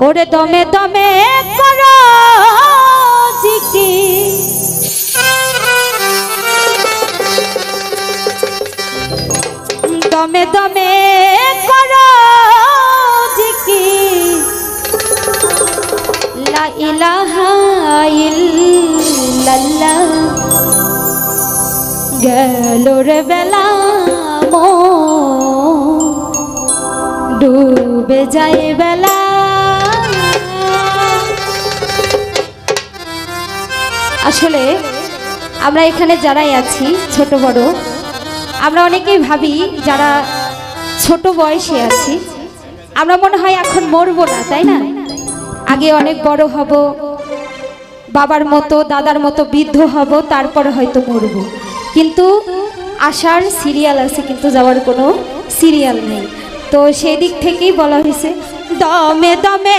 ওরে দমে দমে করো জিকি। দমে দমে করো জিকি। লা ইলাহা ইল্লাল্লাহ। গেল রে বেলা মো। ডুবে যায় বেলা আসলে আমরা এখানে যারাই আছি, ছোট বড়, আমরা অনেকেই ভাবি যারা ছোট বয়সে আছি, আমরা মনে হয় এখন মরবো না, তাই না? আগে অনেক বড় হব, বাবার মতো, দাদার মতো বৃদ্ধ হব, তারপরে হয়তো মরব। কিন্তু আসার সিরিয়াল আছে, কিন্তু যাওয়ার কোনো সিরিয়াল নেই। তো সেই দিক থেকেই বলা হয়েছে, দমে দমে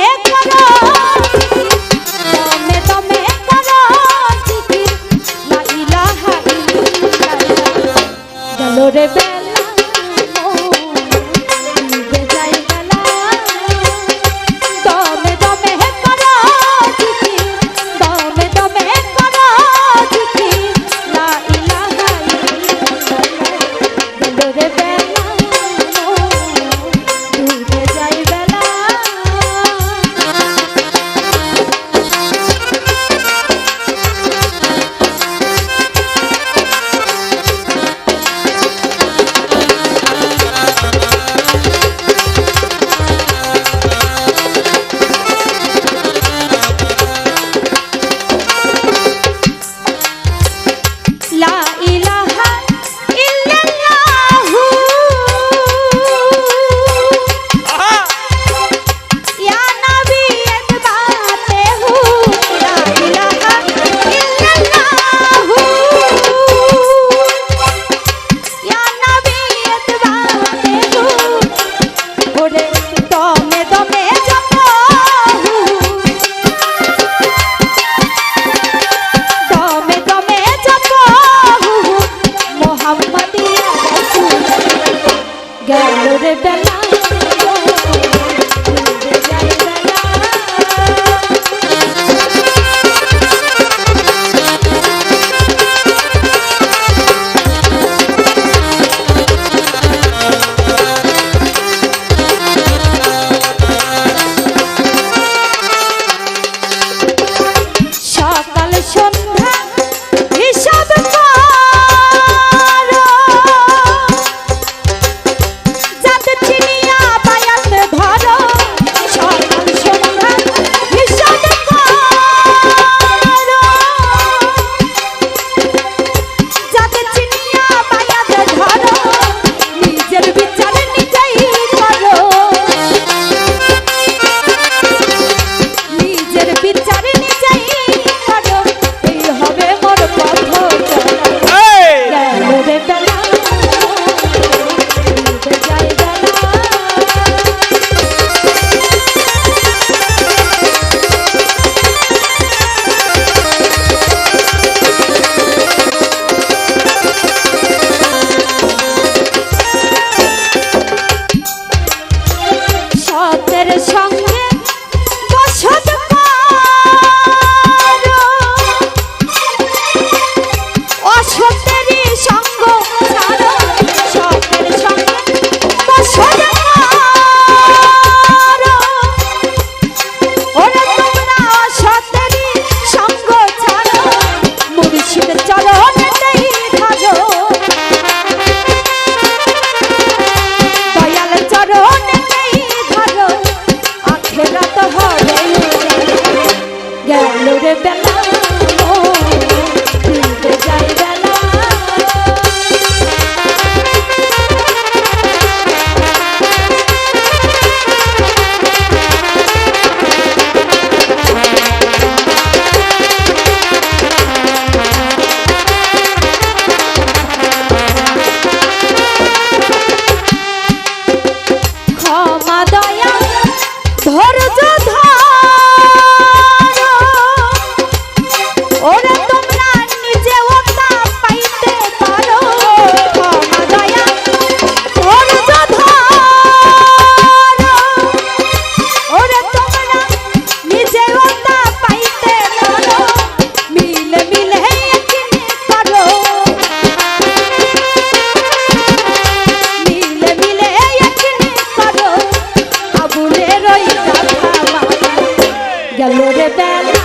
little bit better.